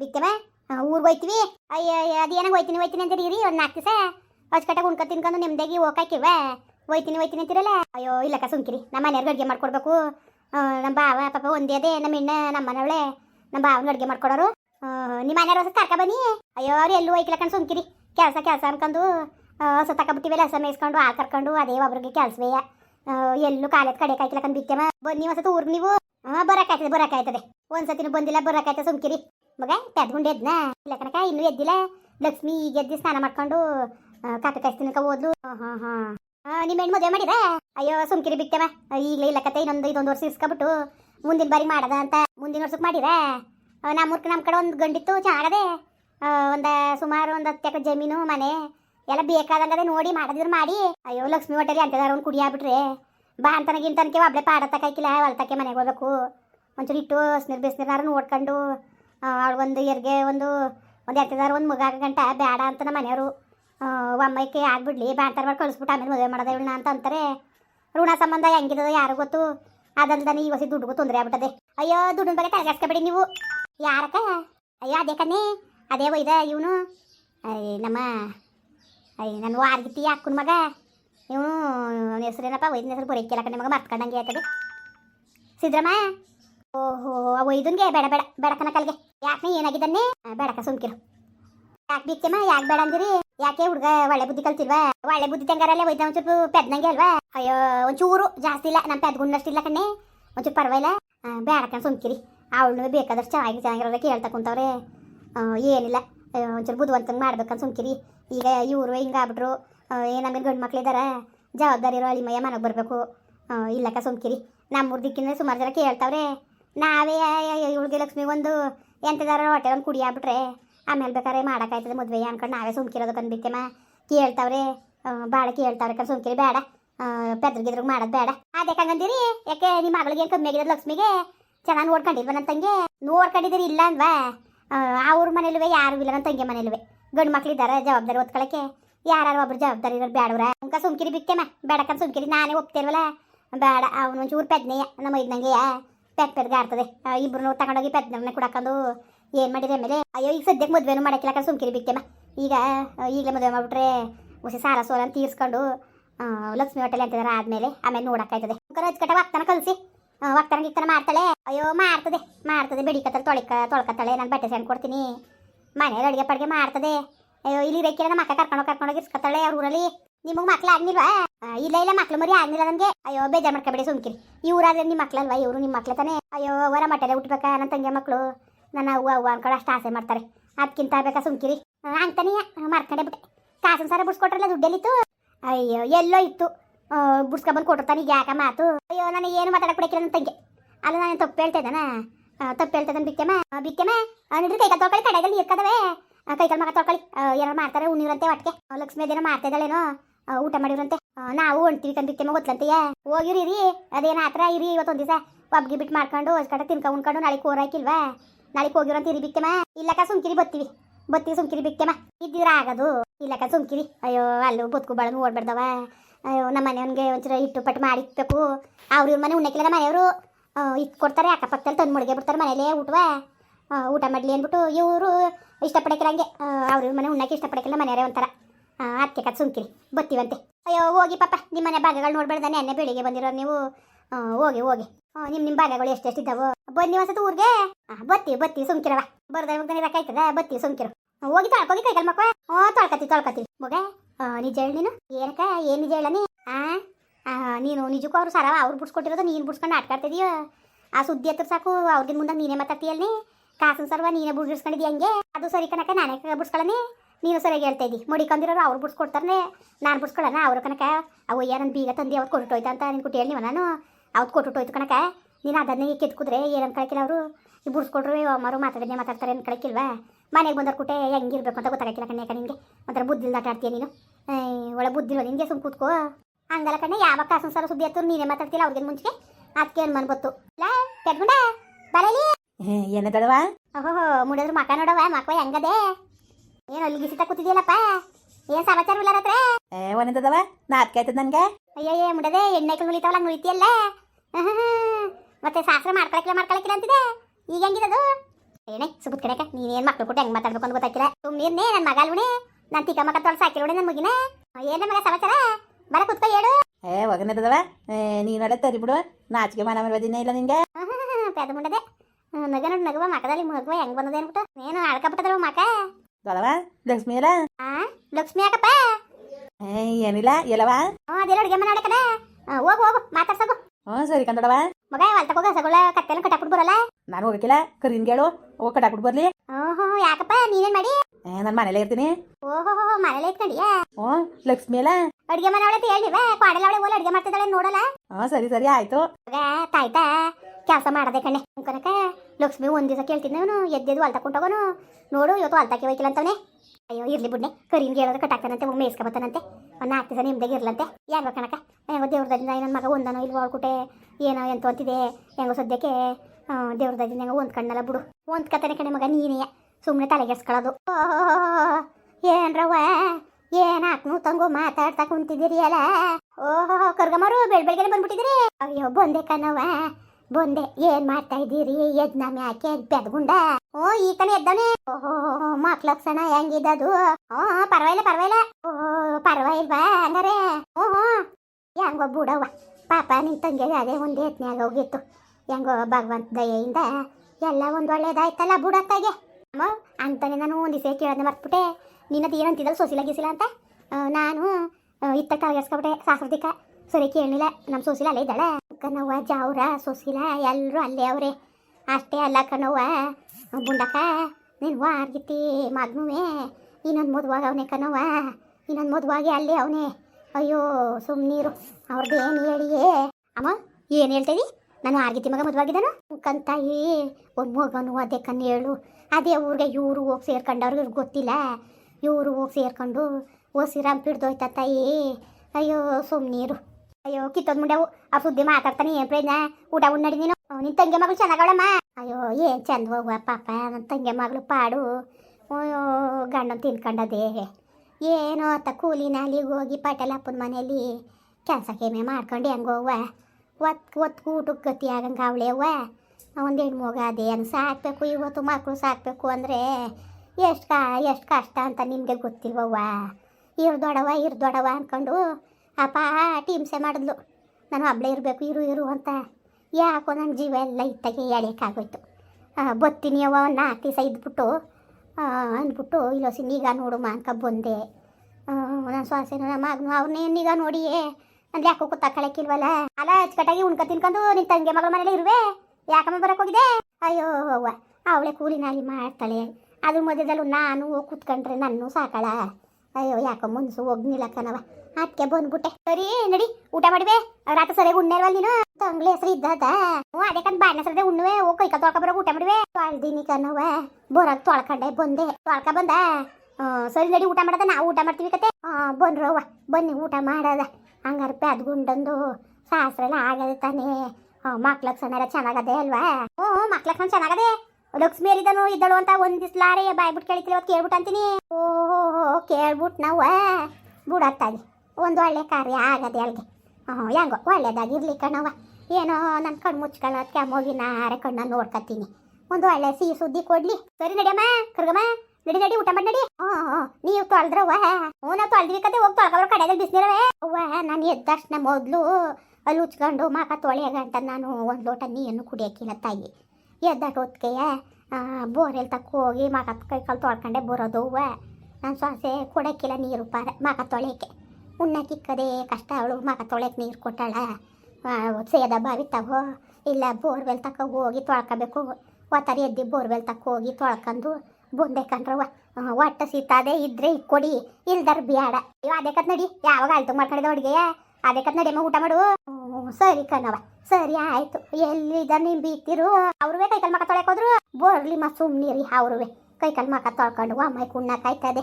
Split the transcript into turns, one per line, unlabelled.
ಬಿತ್ತಮ ಊರ್ಗೆ ಹೋಯ್ತೀವಿ. ಅಯ್ಯ ಅದೇನೋ ಹೋಯ್ತೀನಿ ಹೋಯ್ತೀನಿ ಅಂತ ಇರಿ, ಒಂದು ನಾಲ್ಕು ದಿವಸ. ಅಚ್ಕಟ್ಟಾಗ ಉಣ್ಕ, ತಿನ್ಕೊಂಡು ನಿಮ್ದಾಗಿ ಹೋಗಾಕಿವ ಹೋಯ್ತೀನಿ ಹೋಯ್ತೀನಿ ಅಂತಿರಲ್ಲ? ಅಯ್ಯೋ, ಇಲ್ಲಕ್ಕ, ಸುಮ್ಕಿರಿ. ನಮ್ಮ ಮನೆಯವ್ರಿಗೆ ಅಡುಗೆ ಮಾಡ್ಕೊಡ್ಬೇಕು. ನಮ್ಮ ಬಾವ ಪಾಪ ಒಂದೇ ಅದೇ ನಮ್ಮ ಹೆಣ್ಣ ನಮ್ಮ ಮನೆಯವಳೆ. ನಮ್ಮ ಬಾವನ ಅಡುಗೆ ಮಾಡ್ಕೊಡೋರು. ನಿಮ್ಮ ಮನೆಯವ್ರ ಹೊಸ ಕರ್ಕ ಬನ್ನಿ. ಅಯ್ಯೋ, ಅವ್ರು ಎಲ್ಲೂ ಹೋಯ್ಕಿಲ್ಲ ಕಣ್, ಸುಮ್ಕಿರಿ. ಕೆಲಸ ಕೆಲಸ ಅನ್ಕೊಂಡು ಹೊಸ ತಗೊಬಿಟ್ಟಿವೆಲ್ಲ ಹೊಸ ಮೇಯಿಸ್ಕೊಂಡು ಆ ಕರ್ಕೊಂಡು, ಅದೇ ಒಬ್ರಿಗೆ ಕೆಲಸವೇ. ಎಲ್ಲೂ ಕಾಲದ ಕಡೆ ಕಾಯ್ತಿಲ್ಲ ಕಂಡು ಬಿತ್ತೆ ಬನ್ನಿ, ಹೊಸತು ಊರ್ಗೆ ನೀವು. ಹಾಂ ಬರಕಾಯ್ತದೆ ಬರಕಾಯ್ತದೆ ಒಂದ್ಸತಿನೂ ಬಂದಿಲ್ಲ ಬರಕಾಯ್ತದೆ ಸುಮ್ಕಿರಿ. ಮಗ ತೆದ್ಕೊಂಡು ಎದ್ನ? ಇಲ್ಲ ಇನ್ನೂ ಎದ್ದಿಲ್ಲ. ಲಕ್ಷ್ಮಿ ಈಗ ಎದ್ದು ಸ್ನಾನ ಮಾಡ್ಕೊಂಡು ಕಾಪಿ ಕಾಯಿಸ್ತೀನಕ ಓದ್ಲು. ಹಾ ಹಾ ನಿಮ್ಮ ಹೆಣ್ಣು ಮದುವೆ ಮಾಡಿದ? ಅಯ್ಯೋ, ಸುಮ್ಕಿರಿ ಬಿಟ್ಟವ ಈಗಲೇ ಇಲ್ಲ ಕತೆ, ಇನ್ನೊಂದು ಇದೊಂದು ವರ್ಷ ಇಸ್ಕೊಬಿಟ್ಟು ಮುಂದಿನ ಬಾರಿ ಮಾಡದ ಅಂತ ಮುಂದಿನ ವರ್ಷಕ್ಕೆ ಮಾಡಿದ? ನಮ್ಮೂರ್ಕ ನಮ್ಮ ಕಡೆ ಒಂದು ಗಂಡಿತ್ತು, ಚೆನ್ನಾಗದೆ. ಒಂದು ಸುಮಾರು ಒಂದು ಹತ್ತು ಜಮೀನು, ಮನೆ. ಎಲ್ಲ ಬೇಕಾದಂಗದೆ ನೋಡಿ ಮಾಡಿದ್ರು ಮಾಡಿ. ಅಯ್ಯೋ, ಲಕ್ಷ್ಮಿ ಹೋಟೆಲ್ ಅಂತದಾರ ಒಂದು ಕುಡಿ ಆಗ್ಬಿಟ್ರೆ. ಬಾ ಅಂತನ ಗಿಂತನಕ್ಕೆ ಒಬ್ಳೆ ಪಾಡ ತಕಾಯ್ಕಿಲ್ಲ ಹೊಲ್ತಕ್ಕೆ ಮನೆಗೆ ಹೋಗ್ಬೇಕು. ಒಂಚೂರು ಇಟ್ಟು ಹಸ್ನೀರು ಬಿಸಿನೀರು ನೋಡ್ಕೊಂಡು ಅವಳಿಗೊಂದು ಎರ್ಗೆ ಒಂದು ಒಂದು ಎತ್ತಿದಾರ, ಒಂದು ಮಗ ಗಂಟ ಬೇಡ ಅಂತ ನಮ್ಮ ಮನೆಯವರು ಒಮ್ಮೈಕೆ ಆಗ್ಬಿಡ್ಲಿ ಬ್ಯಾಂತರ ಮಾಡಿ ಕಳಿಸ್ಬಿಟ್ಟು ಆಮೇಲೆ ಮದುವೆ ಮಾಡೋದ ಇವಳನ್ನ ಅಂತ ಅಂತಾರೆ. ಋಣ ಸಂಬಂಧ ಹೆಂಗಿದದ ಯಾರು ಗೊತ್ತು. ಅದಲ್ದಾನೆ ಈ ದುಡ್ಡು ತೊಂದರೆ ಆಗ್ಬಿಟ್ಟದೆ. ಅಯ್ಯೋ, ದುಡ್ಡಿನ ಬಗ್ಗೆ ಬಿಡಿ ನೀವು. ಯಾರಕ್ಕ? ಅಯ್ಯೋ, ಅದೇ ಕಣ್ಣಿ. ಅದೇ ಒಯ್ದ ಇವನು. ನಮ್ಮ ಅಯ್ಯ ನನ್ನ ವಾರ್ಗಿತ್ತಿ ಅಕ್ಕನ ಮಗ. ಇವನು, ಅವನ ಹೆಸರೇನಪ್ಪ, ಒಯ್ದನ ಹೆಸರು ಬರೀಕಿಲ್ಲ ಕಣ್ಣಿ ಮಗ ಮರ್ತ್ಕೊಂಡಂಗೆ ಆಯ್ತದೆ ಸಿದ್ರಮ್ಮ ಓಹೋ ಒಯ್ದನ್ಗೆ ಬೇಡ ಬೇಡ ಬೇಡಕನ ಕಲ್ಗೆ. ಯಾಕೆ ಏನಾಗಿದ್ದಾನೆ ಬೇಡಕ ಸುಮ್ಕಿರು. ಯಾಕೆ ಬಿತ್ತಮ್ಮ ಯಾಕೆ ಬೇಡ ಅಂದಿರಿ? ಯಾಕೆ ಹುಡುಗ ಒಳ್ಳೆ ಬುದ್ಧಿ ಕಲ್ತಿಲ್ವಾ? ಒಳ್ಳೆ ಬುದ್ಧಿ ತಂಗಾರಲ್ಲೇ ಒಯ್ದ ಒಂಚೂರು ಪೆದ್ನಂಗೆ ಅಲ್ವಾ? ಅಯ್ಯೋ, ಒಂಚೂರು ಜಾಸ್ತಿ ಇಲ್ಲ ನಮ್ಮ ಪೆದ್ಗುಂಡಷ್ಟಿಲ್ಲ ಕಣ್ಣೆ. ಒಂಚೂರು ಪರವಾಗಿಲ್ಲ. ಬೇಡ ಕಣ್ ಸುಮ್ಕಿರಿ. ಅವಳನ್ನ ಬೇಕಾದಷ್ಟು ಚೆನ್ನಾಗಿ ಚೆನ್ನಾಗಿರೋಲ್ಲ ಕೇಳ್ತಾ ಕುಂತವ್ರೆ. ಏನಿಲ್ಲ. ಒಂಚೂರು ಬುದ್ಧಿವಂತಂಗೆ ಮಾಡ್ಬೇಕಂತ ಸುಮ್ಕಿರಿ. ಈಗ ಇವರು ಹಿಂಗಾಗ್ಬಿಟ್ರು ಏನು ನಮಗೆ ಗಂಡು ಮಕ್ಳಿದಾರ ಜವಾಬ್ದಾರಿ ಇರೋ ಅಳಿಮಯ್ಯ ಮನೆಗೆ ಬರಬೇಕು. ಇಲ್ಲಕ್ಕ, ಸುಮ್ಕಿರಿ. ನಮ್ಮೂರ ದಿಕ್ಕಿಂದ ಸುಮಾರು ಜನ ಕೇಳ್ತಾವ್ರೆ. ನಾವೇ ಇವಳಿಗೆ ಲಕ್ಷ್ಮಿ ಒಂದು ಎಂತದಾರ ಹೊಟ್ಟೆ ಒಂದು ಕುಡಿ ಆಗ್ಬಿಟ್ರೆ. ಆಮೇಲೆ ಬೇಕಾದ್ರೆ ಮಾಡೋಕ್ಕಾಯ್ತದೆ ಮದುವೆ ಅನ್ಕೊಂಡು ನಾವೇ ಸುಮ್ಕಿರೋದಕ್ಕೆ ಅಂದ್ಬಿಟ್ಟೆಮ್ಮ ಕೇಳ್ತಾವ್ರೆ ಭಾಳ ಕೇಳ್ತಾವ್ರೆ ಕಣ್ ಸುಮ್ಕಿರಿ, ಬೇಡ. ಪೆದ್ರಗಿದ್ರಿಗೆ ಮಾಡೋದು ಬೇಡ. ಅದೇ ಹಂಗಂದಿರಿ ಯಾಕೆ ನಿಮ್ಮ ಮಗಳಿಗೆ ಏನು ಕಮ್ಮಿ ಆಗಿದ್ರೆ ಲಕ್ಷ್ಮಿಗೆ? ಚೆನ್ನಾಗಿ ನೋಡ್ಕೊಂಡಿಲ್ವ ನನ್ನ ತಂಗಿ? ನೋಡ್ಕೊಂಡಿದ್ದೀರಿ ಇಲ್ಲ ಅನ್ವಾ ಅವ್ರ ಮನೇಲುವೆ, ಯಾರು ಇಲ್ಲ ನನ್ನ ತಂಗಿ ಮನೇಲುವೆ. ಗಂಡು ಮಕ್ಳಿದ್ದಾರೆ ಜವಾಬ್ದಾರಿ ಓದ್ಕೊಳಕ್ಕೆ ಯಾರು ಒಬ್ರು ಜವಾಬ್ದಾರಿ ಇರೋರು ಬೇಡವ್ರ ಅಂಕ ಸುಮ್ಕಿರಿ ಬಿಟ್ಟೆಮ್ಮ. ಬೇಡಕ್ಕ ಸುಮ್ಕಿರಿ, ನಾನೇ ಒಪ್ತಿಲ್ವಲ್ಲ? ಬೇಡ ಅವನು ಒಂಚೂರು ಪೆದ್ನೆಯ, ನಮ್ಮ ಐದ್ನಂಗೆಯ. ಪೆದ್ ಪೆದ್ಗೆ ಆಡ್ತದೆ. ಇಬ್ಬರು ತಗೊಂಡೋಗಿ ಪೆದ್ನವ್ರನ್ನ ಕುಡಕೊಂಡು ಏನು ಮಾಡಿದೆ ಆಮೇಲೆ? ಅಯ್ಯೋ, ಈಗ ಸದ್ಯಕ್ಕೆ ಮದುವೆನೂ ಮಾಡಕ್ಕಿಲ್ಲ ಸುಮ್ಕಿರಿ ಬಿಟ್ಟೆಮ್ಮ. ಈಗ, ಈಗಲೇ ಮದುವೆ ಮಾಡಿಬಿಟ್ರೆ ಹೊಸ ಸಾಲ ಸೋಲ ಅಂತ ತೀರ್ಸ್ಕೊಂಡು ಲಕ್ಷ್ಮಿ ಹೋಟೆಲ್ ಅಂತಿದಾರೆ ಆದ್ಮೇಲೆ, ಆಮೇಲೆ ನೋಡೋಕ್ಕಾಯ್ತದೆ. ರಜಕಟ ವಾಕ್ತನ ಕಲಿಸಿ. ವಾಕ್ತನ ಗಿಕ್ತನ ಮಾಡ್ತಾಳೆ. ಅಯ್ಯೋ, ಮಾಡ್ತದೆ ಮಾಡ್ತದೆ. ಬಿಡಿಕತ್ತಲ್ಲಿ ತೊಳಿಕ, ತೊಳ್ಕತ್ತಾಳೆ. ನಾನು ಬಟ್ಟೆ ಸೆಂಡ್ ಕೊಡ್ತೀನಿ. ಮನೇಲಿ ಅಡುಗೆ ಪಡ್ಗೆ ಮಾಡ್ತದೆ. ಅಯ್ಯೋ, ಇಲ್ಲಿ ರೇಖೆ ನಮ್ಮ ಅಕ್ಕ ಕರ್ಕೊಂಡು ಕರ್ಕೊಂಡೋಗಿ ಇಸ್ಕೊತಾಳೆ ಅವ್ರ ಊರಲ್ಲಿ. ನಿಮಗೆ ಮಕ್ಳು ಆಗ್ನಿಲ್ವಾ ಇಲ್ಲ ಇಲ್ಲ, ಮಕ್ಳು ಮರಿ ಆಗ್ನಿಲ್ಲ ನನಗೆ ಅಯ್ಯೋ, ಬೇಜಾರು ಮಾಡ್ಕೊಬೇಡಿ, ಸುಮ್ಕಿರಿ. ಇವ್ರಾದ್ರೆ ನಿಮ್ಮ ಮಕ್ಳಲ್ವಾ? ಇವರು ನಿಮ್ಮ ಮಕ್ಳು ತಾನೇ? ಅಯ್ಯೋ ಹೊರ ಮಟ್ಟಲೆ ಹುಟ್ಬೇಕಾ ನನ್ನ ತಂಗಿ ಮಕ್ಕಳು ನನ್ನ ಅವ್ವ ಅವ್ವ ಅನ್ಕೊಂಡು ಅಷ್ಟು ಆಸೆ ಮಾಡ್ತಾರೆ. ಅದಕ್ಕಿಂತ ಬೇಕಾ ಸುಮ್ಕಿರಿ? ಅಂತಾನೆ ಮಾರ್ಕೊಂಡೆ ಬಿಟ್ಟೆ. ಕಾಸಿನ ಸಾರ ಬಿಡ್ಸ್ಕೊಟ್ರಲ್ಲ ದುಡ್ಡೆಲ್ಲಿತ್ತು? ಅಯ್ಯೋ, ಎಲ್ಲೋ ಇತ್ತು. ಬಿಡ್ಸ್ಕೊಬಂದು ಕೊಟ್ಟಿರ್ತಾನೆ ಈಗ ಯಾಕ ಮಾತು? ಅಯ್ಯೋ ನನಗೆ ಏನು ಮಾತಾಡಕ್ಕೆ ಬಿಡಕ್ಕಿಲ್ಲ ನನ್ನ ತಂಗಿ. ಅಲ್ಲ ನಾನು ತಪ್ಪು ಹೇಳ್ತಾ ಇದ್ದಾನ? ತಪ್ಪು ಹೇಳ್ತಾ ಇದ್ದಾನೆ ಬಿಕ್ಕೆಮ್ಮ ಬಿಕ್ಕೆಮ್ಮ ನೋಡ್ರಿ ಕೈಕಾಲು ತೊಳ್ಕೊಳ್ಳಿ ಕಡೆಯಲ್ಲಿ ಇರ್ಕದವೆ ಕೈಕಾಲು ಮಗ ತೊಳ್ಕೊಳ್ಳಿ. ಏನಾರು ಮಾಡ್ತಾರೆ ಉಣ್ಣಿರಂತೆ ಒಟ್ಟಿಗೆ. ಲಕ್ಷ್ಮೀ ಅದೇನೋ ಮಾಡ್ತಾ ಇದ್ದಾಳೇನೋ. ಊಟ ಮಾಡಿರಂತೆ ನಾವು ಹೊಂಟಿವಿ ಕಂಡು ಬಿಕ್ಕಮ್ಮ ಗೊತ್ತಂತೆಯ ಹೋಗಿರಿ ರೀ ಅದೇನು ಆತರ ಇರಿ ಇವತ್ತೊಂದು ದಿವಸ. ಒಬ್ಗಿ ಬಿಟ್ಟು ಮಾಡ್ಕೊಂಡು ಕಡೆ ತಿನ್ಕೊ ಉಣ್ಕೊಂಡು ನಾಳೆ ಕೋರಾಕಿಲ್ವಾ ನಾಳೆ ಹೋಗಿರಂತ ಇರಿ ಬಿಕ್ಕೆಮ ಇಲ್ಲಕ ಸುಮ್ಕಿರಿ ಬತ್ತೀವಿ. ಬತ್ತಿ ಸುಮ್ಕಿರಿ ಬಿಕ್ಕೆಮ ಇದ್ದಿದ್ರ ಆಗದು. ಇಲ್ಲಕ ಸುಮ್ಕಿರಿ. ಅಯ್ಯೋ, ಅಲ್ಲೂ ಬದುಕು ಬಾಳನು ಓಡ್ಬೇಡ್ದವ ಅಯ್ಯೋ, ನಮ್ಮ ಮನೆಯವನ್ಗೆ ಒಂಚೂರು ಇಟ್ಟು ಪಟ್ಟು ಮಾಡಿಕ್ಬೇಕು. ಅವ್ರ ಇವ್ರ ಮನೆ ಉಣ್ಣಕ್ಕಿಲ್ಲ ಮನೆಯವರು. ಇಟ್ಟು ಕೊಡ್ತಾರೆ ಅಕ್ಕಪಕ್ಕದಲ್ಲಿ ತಂದು ಮುಡಿಗೆ ಬಿಡ್ತಾರೆ ಮನೇಲೇ ಊಟವ. ಊಟ ಮಾಡಲಿ ಅಂದ್ಬಿಟ್ಟು ಇವರು ಇಷ್ಟಪಡಕ್ಕಿಲ್ಲ ಹಂಗೆ. ಅವ್ರ ಇವ್ರ ಮನೆ ಉಣ್ಣಕ್ಕೆ ಇಷ್ಟಪಡಕ್ಕಿಲ್ಲ ಮನೆಯವರೇ ಒಂಥರ. ಅದಕ್ಕೆ ಕತ್ ಸುಮ್ಕಿರಿ. ಬತ್ತೀವಂತೆ ಅಯ್ಯೋ, ಹೋಗಿ ಪಾಪ. ನಿಮ್ಮ ಮನೆ ಭಾಗಗಳು ನೋಡ್ಬೇಡ್ದ ನೆನ್ನೆ ಬೆಳಿಗ್ಗೆ ಬಂದಿರೋ ನೀವು. ಹೋಗಿ ಹೋಗಿ. ನಿಮ್ಮ ನಿಮ್ಮ ಭಾಗಗಳು ಎಷ್ಟೆಷ್ಟು ಇದ್ದಾವೆ ಬನ್ನಿ ಒಂದ್ಸತಿ ಊರಿಗೆ. ಬತ್ತೀವಿ ಬತ್ತೀವಿ ಸುಮ್ಕಿರವ ಬರ್ದ ಹೋಗ್ದಾನೆ ಇರಕ್ಕಾಯ್ತದ ಬತ್ತೀವಿ ಸುಮ್ಕಿರು. ಹೋಗಿ ತೊಳ್ಕೋಗಿ ಕೈಕಲ್ ಮಕ್ಕಳ ಹ್ಞೂ ತೊಳ್ಕತ್ತೀವಿ ತೊಳ್ಕತ್ತೀವಿ ಮಗ ನಿಜ ಹೇಳಿ ನೀನು. ಏನಕ್ಕ? ಏನು ನಿಜ ಹೇಳನಿ ಆ ನೀನು ನಿಜಕ್ಕೂ ಅವ್ರು ಸರ ಅವ್ರು ಬಿಡ್ಸ್ಕೊಟ್ಟಿರೋದು ನೀನು ಬಿಡ್ಸ್ಕೊಂಡು ಆಡ್ಕಾಡ್ತಿದೀಯ ಆ ಸುದ್ದಿ ಹತ್ರ ಸಾಕು. ಅವ್ರಿಗಿನ ಮುಂದೆ ನೀನೇ ಮಾತಾಡ್ತೀಯಲ್ನಿ ಕಾಸಿನ ಸರ್ವ ನೀನೇ ಬಿಡಿಸ್ಕೊಂಡಿದ್ದೀಯ ಹಂಗೆ? ಅದು ಸರಿ ಕನಕ ನಾನೇ ಬಿಡ್ಸ್ಕೊಳ್ಳನಿ ನೀನು ಸರಿಯಾಗಿ ಹೇಳ್ತಾ ಇದ್ದಿ. ಮಡಿಕೊಂಡಿರೋರು ಅವ್ರು ಬಿಡ್ಸ್ಕೊಡ್ತಾರೆ ನಾನು ಬಿಡ್ಸ್ಕೊಳ್ಳೋಣ ಅವ್ರ ಕನಕ ಅವು ನನ್ನ ಬೀಗ ತಂದು ಅವ್ರು ಕೊಟ್ಟೋಯ್ತು ಅಂತ ನಿನ್ ಕೊಟ್ಟು ಹೇಳಿ ನಾನು? ಅವ್ರು ಕೊಟ್ಟುಟ್ಟೋಯ್ತು ಕನಕ ನೀನು ಅದನ್ನೇ ಕೆತ್ಕುದ್ರೆ ಏನು ಕಳಕಿಲ್ಲ ಅವರು? ಈ ಬಿಡ್ಸ್ಕೊಟ್ರು ಮರು ಮಾತಾಡನೆ ಮಾತಾಡ್ತಾರೆ ಕಳಕಿಲ್ವಾ ಮನೆಗೆ ಬಂದವ್ರು ಕುಟೆ ಹೆಂಗಿರ್ಬೇಕು ಅಂತ ಗೊತ್ತಾಗಕ್ಕಿಲ್ಲ ಕಣ್ಣೆ ನಿನಗೆ ಒಂಥರ ಬುದ್ಧಿಲ್ದ ಆಟ ಆಡ್ತೀಯ ನೀನು ಒಳ್ಳೆ ಬುದ್ಧಿಲ್ಲ ನಿನಗೆ ಸುಮ್ ಕೂತ್ಕೋ. ಹಂಗಲ್ಲ ಕಣ್ಣೆ ಯಾವ ಕಾಸು ಸರ ಸುದ್ದಿ ಹತ್ತು ನೀನೇ ಮಾತಾಡ್ತಿಲ್ಲ ಅವ್ರಿಗೆ ಮುಂಚೆ ಅದಕ್ಕೆ ಏನು ಮನ್ ಗೊತ್ತು ಲಾ ಕೆಟ್ಕೊಂಡ ಬರಲಿ
ಏನದಳವ
ಓಹೋ ಮುಡಿದ್ರು ಮಕ ನೋಡವ ಮಕ್ಕ ಹೆಂಗದೆ? ಏನು ಅಲ್ಲಿ ಗಿಸಿತ ಕೂತಿದ್ಯಲ್ಲಪ್ಪ? ಏನ್ ಸಮಾಚಾರ ಇಲ್ಲ ಹತ್ರ
ಏ ಒಂದದವ ನಾತ್ಕ ಆಯ್ತದ ನನ್ಗೆ?
ಅಯ್ಯಯ್ಯ ಮುಡದೆ ಎಣ್ಣೆಗಳು ನುಳಿತಾವಲ್ಲ ನುಳಿತಿಯಲ್ಲ ಮತ್ತೆ ಶಾಸ್ತ್ರ ಮಾಡ್ಕೊಳಕಿಲ್ಲ ಮಾಡ್ಕೊಳಕಿಲ್ಲ ಅಂತಿದೆ? ಈಗ ಹೆಂಗಿದದು? ಏನೇ ಸುಬುತ್ ಕಡೆಕ ನೀನೇನ್ ಮಕ್ಳು ಕೊಟ್ಟು ಹೆಂಗ್ ಮಾತಾಡ್ಬೇಕು ಅಂತ ಗೊತ್ತಾಗಿಲ್ಲ ಸುಮ್ಮನೆ ನನ್ನ ಮಗ ಅಲ್ವಣೆ. ನಾನು ತಿಕ್ಕ ಮಗ ತೊಳ್ಸಿ ಹಾಕಿಲ್ವಣೆ ನನ್ನ ಮುಗಿನ. ಏನ ಮಗ ಸಮಾಚಾರ? ಬರ ಕುತ್ಕ ಹೇಳು.
ಏ ಒಗನದವ ನೀನು ನಡೆ ತರಿ ಬಿಡು. ನಾಚಿಕೆ ಮನ ಮರ್ಬೋದಿನ ಇಲ್ಲ ನಿಂಗೆ
ಪೆದ ಮುಂಡದೆ. ನಗ ನೋಡಿ ನಗುವ ಮಕದಲ್ಲಿ ಮಗುವ ಹೆಂಗ್ ಬಂದದೆ ಅನ್ಬಿಟ್ಟು ಏನು ಆಳ್ಕಬಿಟ್ಟದ್ರ ಮಕ?
ದೊಡವ ಲಕ್ಷ್ಮಿ ಅಲ್ಲ
ಆ ಲಕ್ಷ್ಮಿ ಯಾಕಪ್ಪ?
ಏ ಏನಿಲ್ಲ ಎಲ್ಲವ?
ಹ್ಞೂ ಅದೆಲ್ಲ ಅಡುಗೆ ಮನೆ ಕಡೆ ಹೋಗು ಹೋಗು ಮಾತಾಡ್ಸೋಗು.
ಹ್ಞೂ ಸರಿ ಕಂದಡವ.
ಮಗ ಹೊಲ್ತಕ್ಕೆ ಹೋಗ ಹಸಗಳ ಕತ್ತೆಲ್ಲ ಕಟ್ಟಾಕ್ಬಿಟ್ಟು ಬರಲ್ಲ.
ನಾನು ಹೋಗಕ್ಕಿಲ್ಲ ಕರೀನ್ ಕೇಳು ಹೋಗಿ ಕಟ್ಟಾಕ್ಬಿಟ್ಟು ಬರ್ಲಿ.
ಓಹೋ ಯಾಕಪ್ಪ ನೀನೇನ್ ಮಾಡಿ?
ಏ ನಾನು ಮನೇಲೇ ಇರ್ತೀನಿ.
ಓಹೋ ಮನೇಲಿ ಇಟ್ಕೊಂಡಿಯ?
ಹ್ಞೂ ಲಕ್ಷ್ಮಿ ಅಲ್ಲ
ಅಡುಗೆ ಮನೆ ಅವಳೆ ಹೇಳಿವೆ ಕ್ವಾಡೆಲ್ಲ ಅವಳೆ ಓಲೆ ಅಡುಗೆ ಮಾಡ್ತಿದ್ದಾಳೆ ನೋಡಲ್ಲ.
ಹ್ಞೂ ಸರಿ ಸರಿ ಆಯ್ತು.
ಮಗ ತಾಯ್ತಾ? ಕೆಲಸ ಮಾಡದೆ ಕಣೆ. ಕನಕ ಲಕ್ಷ್ಮಿ ಒಂದ್ ದಿವಸ ಕೇಳ್ತಿದ್ದೆ ಅವನು ಎದ್ದೆದ್ದು ಹೊಲ್ತ ಕೊಂಡೋಗೋನು ನೋಡು, ಇವತ್ತು ಅಲ್ತಕ್ಕೆ ಹೋಯ್ಕಿಲ್ಲ ಅಂತವನೆ. ಅಯ್ಯೋ, ಇರ್ಲಿ ಬಿಡ್ನೆ. ಕರೀನ್ಗೆ ಹೇಳೋದು ಕಟ್ಟಾಕ್ತಾನಂತೆ ಒಮ್ಮೆ ಮೇಯಿಸ್ಕೊಬತ್ತಾನಂತೆ ಒಂದು ನಾಲ್ಕು ದಿವಸ ನಿಮ್ದಾಗ ಇರ್ಲಂತೆ. ಯಾಕೋ ಕಣಕ? ಹೆಂಗೋ ದೇವ್ರದಿಂದ ನನ್ನ ಮಗ ಒಂದನೋ ಇಲ್ಲಿ ಹೊಳ್ಕುಟೆ ಏನೋ ಎಂತ ಅಂತಿದೆ. ಹೆಂಗೋ ಸದ್ಯಕ್ಕೆ ದೇವ್ರದಿಂದ ಹೆಂಗೋ ಒಂದ್ ಕಣ್ಣಲ್ಲ ಬಿಡು. ಒಂದ್ ಕತ್ತನೆ ಕಣೆ ಮಗ ನೀನೇ ಸುಮ್ಮನೆ ತಲೆಗೆಸ್ಕೊಳ್ಳೋದು ಏನ್ರವ್ವ ಏನ್ ಹಾಕ್ನು? ತಂಗು ಮಾತಾಡ್ತಾ ಕುಂತಿದ್ದೀರಿ ಅಲ್ಲ? ಓಹೋ, ಕರ್ಗಮ್ಮರು, ಬೆಳ್ ಬೆಳಗ್ಗೆ ಬಂದ್ಬಿಟ್ಟಿದ್ದೀರಿ. ಅಯ್ಯೋ, ಬಂದೆ ಕಣವ್ವ. ಬಂದೆ, ಏನ್ ಮಾಡ್ತಾ ಇದ್ದೀರಿ? ಎದ್ನ ಯಾಕೆ ಬೆದ್ಗುಂಡ? ಓ, ಈ ಕಡೆ ಎದ್ದಾನೆ ಓಹೋ ಮಕ್ಳಕ್ಸಣ ಲಕ್ಷಣ ಓ, ಪರವಾಗಿಲ್ಲ ಪರವಾಗಿಲ್ಲ. ಓ, ಪರವಾಗಿಲ್ವಾ ಹಂಗಾರೆ? ಓಹೋ ಹೆಂಗೋ ಬುಡವ್ವ. ಪಾಪ ನಿನ್ ತಂಗಿಗೆ ಅದೇ ಒಂದ್ ಯತ್ನಾಗ ಹೋಗಿತ್ತು. ಹೆಂಗೋ ಭಗವಂತ ದಯೆಯಿಂದ ಎಲ್ಲ ಒಂದ್ ಒಳ್ಳೇದಾಯ್ತಲ್ಲ ಬುಡತ್ತಾಗೆ ಅಮ್ಮ ಅಂತಾನೆ ನಾನು ಒಂದು ದಿವಸ ಕೇಳೋದನ್ನ ಮರ್ತ್ಬಿಟ್ಟೆ. ನಿನ್ನದು ಏನಂತಿದ್ದಲ್ಲ ಸೊಸಿಲ ಗಿಸಿಲ ಅಂತ? ನಾನು ಇತ್ತ ಕಾಲ್ಗೆಸ್ಕೊಬಿಟ್ಟೆ ಸಾಂಸ್ಕೃತಿಕ ಸರಿ, ಕೇಳಲಿಲ್ಲ. ನಮ್ಮ ಸೋಸಿಲ ಅಲ್ಲೇ ಇದ್ದಾಳೆ. ಕಣವ್ವ, ಜಾವ್ರ, ಸೊಸಿಲ ಎಲ್ಲರೂ ಅಲ್ಲೇ ಅವ್ರೆ. ಅಷ್ಟೇ ಅಲ್ಲ ಕಣವ್ವ, ಬುಂಡಕ್ಕ, ನೀನು ವಾರ್ಗಿತ್ತಿ ಮಗ್ನುವೆ, ಇನ್ನೊಂದು ಮದುವಾಗ ಅವನೇ ಕಣವ್ವ, ಇನ್ನೊಂದು ಮದುವಾಗಿ ಅಲ್ಲೇ ಅವನೇ. ಅಯ್ಯೋ ಸುಮ್ಮನೀರು ಅವ್ರದ್ದೇನು ಹೇಳಿಯೇ. ಅಮ್ಮ, ಏನು ಹೇಳ್ತೀವಿ ನಾನು ಆರ್ಗಿತಿ ಮಗ ಮದುವಾಗಿದ್ದಾನು? ಕಂತಾಯಿ ಒಂದು ಮಗನು ಅದೇ ಕಣ್ಣು ಹೇಳು. ಅದೇ ಊರಿಗೆ ಇವರು ಹೋಗಿ ಸೇರ್ಕೊಂಡವ್ರಿಗೆ ಗೊತ್ತಿಲ್ಲ. ಇವರು ಹೋಗಿ ಸೇರ್ಕೊಂಡು ಓಸಿರಾಮ್ ಪಿಡ್ದೋಯ್ತ ತಾಯಿ. ಅಯ್ಯೋ ಸುಮ್ಮನೀರು ಅಯ್ಯೋ, ಕಿತ್ತೋದ್ ಮುಂಡೆವು ಆ ಸುದ್ದಿ ಮಾತಾಡ್ತಾನೆ, ಏನ್ ಪ್ರಯೋಜನ? ಊಟ ಉಣ್ಣಡಿ ನೀನು? ನಿನ್ ತಂಗಿ ಮಗಳು ಚೆನ್ನಾಗವಳಮ್ಮ ಅಯ್ಯೋ, ಏನ್ ಚಂದ ಹೋಗುವ ಪಾಪ ನನ್ನ ತಂಗಿ ಮಗಳು ಪಾಡು. ಅಯ್ಯೋ ಗಂಡನ್ ತಿನ್ಕೊಂಡದೆ ಏನೋ ಅತ್ತ ಕೂಲಿ ಅಲ್ಲಿಗೆ ಹೋಗಿ ಪಟೇಲಪ್ಪನ ಮನೆಯಲ್ಲಿ ಕೆಲಸ ಕೇಮೆ ಮಾಡ್ಕೊಂಡು ಹೆಂಗೋವ. ಒತ್ ಒತ್ ಊಟಕ್ಕೆ ಗತಿ ಆಗಂಗೆ ಅವಳೆ ಒಂದು ಅದೇ ಅನ್ ಸಾಕಬೇಕು, ಇವತ್ತು ಮಕ್ಕಳು ಸಾಕಬೇಕು ಅಂದರೆ ಎಷ್ಟು ಕಾ, ಎಷ್ಟು ಕಷ್ಟ ಅಂತ ನಿಮಗೆ ಗೊತ್ತಿಲ್ವವ್ವ. ಇರ್ ದೊಡವ ಇರ್ ದೊಡವ ಅಂದ್ಕೊಂಡು ಅಪ್ಪ ಹಿಂಸೆ ಮಾಡಿದ್ಲು. ನಾನು ಒಬ್ಳೆ ಇರಬೇಕು, ಇರು ಇರು ಅಂತ. ಯಾಕೋ ನನ್ನ ಜೀವ ಎಲ್ಲ ಇತ್ತಾಗೆ ಎಳೆಯೋಕ್ಕಾಗೋಯ್ತು ಬತ್ತೀನಿ ಅವ ನಾಲ್ಕು ದಿವಸ ಇದ್ಬಿಟ್ಟು. ಅಂದ್ಬಿಟ್ಟು ಇಲ್ಲೋಸಿ ಈಗ ನೋಡು ಅನ್ಕ ಬಂದೆ. ನನ್ನ ಸ್ವಾಸೆನೂ ನಮ್ಮ ಮಗನು ಅವ್ರನ್ನೇ ನೀಗ ನೋಡಿ ಅಂದ್ರೆ ಯಾಕೋ ಕೂತಾಕಳಕ್ಕಿಲ್ವಲ್ಲ ಅಲ್ಲ, ಅಚ್ಚುಕಟ್ಟಾಗಿ ಉಣ್ಕ ತಿನ್ಕೊಂಡು ನಿನ್ನ ತಂಗಿ ಮಗಳ ಮನೇಲಿ ಇರುವೆ? ಯಾಕಮ್ಮ ಬರಕ್ಕೆ ಹೋಗಿದೆ ಅಯ್ಯೋ, ಅವ್ವ, ಅವಳೆ ಕೂಲಿ ನಾಲಿ ಮಾಡ್ತಾಳೆ. ಅದ್ರ ಮಧ್ಯದಲ್ಲೂ ನಾನು ಕೂತ್ಕೊಂಡ್ರೆ ನನ್ನ ಸಾಕಳ. ಅಯ್ಯೋ, ಯಾಕೋ ಮುನ್ಸು ಹೋಗ್ನಿಲ್ಲ ಕಣವ ಅದಕ್ಕೆ ಬಂದ್ಬಿಟ್ಟೆ ಸರಿ, ನಡಿ, ಊಟ ಮಾಡಿವೆ ರಾತ್ರಿ ಸರಿಯಾಗಿ ಉಣ್ಣೇಲ್ವಲ್ಲ ನೀನು? ತಂಗ್ಲಿ ಹೆಸರು ಇದ್ದದ ಹ್ಞೂ ಅದಕ್ಕಂತ ಬಾಣ ಹೆಸರದೆ ಉಣ್ಣುವೆ ಓ ಕೈ ತೊಳ್ಕ ಬರೋ ಊಟ ಮಾಡಿವೆ. ತೊಳ್ದೀನಿ ಕಣವ ಬೋರಾಗ ತೊಳ್ಕೊಂಡೆ, ಬಂದೆ. ತೊಳ್ಕ ಬಂದ. ಸರಿ ನಡಿ, ಊಟ ಮಾಡದ, ನಾವು ಊಟ ಮಾಡ್ತೀವಿ ಕತೆ. ಬಂದ್ರವ್ವ ಬನ್ನಿ ಊಟ ಮಾಡದ. ಹಂಗಾರ ಪ್ಯಾದ್ಗುಂಡಂದು ಶಾಸ್ತ್ರ ಎಲ್ಲ ಆಗದೆ ತಾನೇ. ಮಕ್ಳ ಸಣ್ಣ ಚೆನ್ನಾಗದೆ ಅಲ್ವಾ? ಹ್ಞೂ ಮಕ್ಳ ಸಣ್ಣ ಚೆನ್ನಾಗದೆ. ಲಕ್ಷ್ಮಿ ಎಲ್ಲಿದನು ಇದ್ದಳು ಅಂತ ಒಂದ್ ದಿಸ್ಲಾರೆ ಬಾಯ್ ಬಿಟ್ಟು ಕೇಳಿತಿಲ್ಲ ಕೇಳ್ಬಿಟ್ಟು ಅಂತೀನಿ. ಓಹೋ ಕೇಳ್ಬಿಟ್ ನಾವು ಬುಡತ್ತಾಗಿ ಒಂದು ಒಳ್ಳೆ ಕಾರ್ಯ ಆಗದೆ ಅಲ್ಗೆ. ಹ್ಞೂ, ಹೆಂಗೋ, ಒಳ್ಳೇದಾಗಿರ್ಲಿ ಕಣವ ಏನೋ ನನ್ನ ಕಣ್ಣು ಮುಚ್ಕೊಳ್ಳೋದು ಕೆಮ್ಮೋಗಿ ನಾರೆ ಕಣ್ಣ ನೋಡ್ಕತ್ತೀನಿ. ಒಂದು ಒಳ್ಳೆ ಸಿಹಿ ಸುದ್ದಿ ಕೊಡ್ಲಿ. ಸರಿ ನಡಿಯಮ್ಮ, ಕರ್ಗಮ್ಮ, ನಡಿ ನಡಿ, ಊಟ ಮಾಡಿ, ನಡಿ. ಹ್ಞೂ ಹ್ಞೂ ನೀವು ತೊಳೆದ್ರವ್ವ. ಹ್ಞೂ, ನಾವು ತೊಳೆದ್ವಿ ಕತೆ, ಹೋಗಿ ತೊಳ್ಕೊಬ್ರು ಕಡೆಯಲ್ಲಿ ಬಿಸಿನೀರವೇ. ಅವ್ವ, ನಾನು ಎದ್ದ ತಕ್ಷಣ ಮೊದಲು ಅಲ್ಲಿ ಉಚ್ಕೊಂಡು ಮಾಕ ತೊಳೆಯಗಂಟ ನಾನು ಒಂದು ಲೋಟ ನೀರನ್ನು ಕುಡಿಯೋಕ್ಕಿಲ್ಲ ತಾಯಿ. ಎದ್ದಾಟ ಹೊತ್ಕೆಯ ಬೋರೆಲ್ ತಕ್ಕ ಹೋಗಿ ಮಾಕ ಕೈ ಕಾಲು ತೊಳ್ಕೊಂಡೆ ಬರೋದು ಅವ್ವ. ನನ್ನ ಸೊಸೆ ಕೊಡೋಕ್ಕಿಲ್ಲ ನೀರು ಪಾರ, ಮಾಕ ತೊಳೆಯೋಕ್ಕೆ. ಉಣ್ಣಕ್ಕಿಕ್ಕದೆ ಕಷ್ಟ, ಅವಳು ಮಗ ತೊಳೆಯಕ್ಕೆ ನೀರು ಕೊಟ್ಟಾಳ. ಸೇದ ಬಾವಿ ತಗೋ, ಇಲ್ಲ ಬೋರ್ವೆಲ್ ತಕ ಹೋಗಿ ತೊಳ್ಕೊಬೇಕು. ಒತ್ತಾರೆ ಎದ್ದು ಬೋರ್ವೆಲ್ ತಕ್ಕ ಹೋಗಿ ತೊಳ್ಕೊಂಡು ಬಂದೆ ಒಟ್ಟು ಸೀತಾದೆ ಇದ್ರೆ ಕೊಡಿ, ಇಲ್ದರ್ ಬ್ಯಾಡ. ಇವ ಅದಕ್ಕತ್ ನಡಿ, ಯಾವಾಗ ಆಯ್ತು ಮಾಡ್ಕೊಂಡಿದ್ದ ಅಡುಗೆಯ ನಡಿ ನಡಿಯಮ್ಮ ಊಟ ಮಾಡು. ಸರಿ ಕಣವ ಸರಿ ಆಯ್ತು. ಎಲ್ಲಿದ ನಿಮ್ ಬೀತಿರು ಅವ್ರವೇ ಕೈಕಲ್ ಮಕ ತೊಳೆಕೋದ್ರು ಬೋರ್ಲಿ ಮ ಸುಮ್ನಿರಿ, ಅವ್ರವೇ ಕೈಕಲ್ ಮಕ ತೊಳ್ಕೊಂಡು ಅಮ್ಮ ಕುಣ್ಣಕ್ಕಾಯ್ತದೆ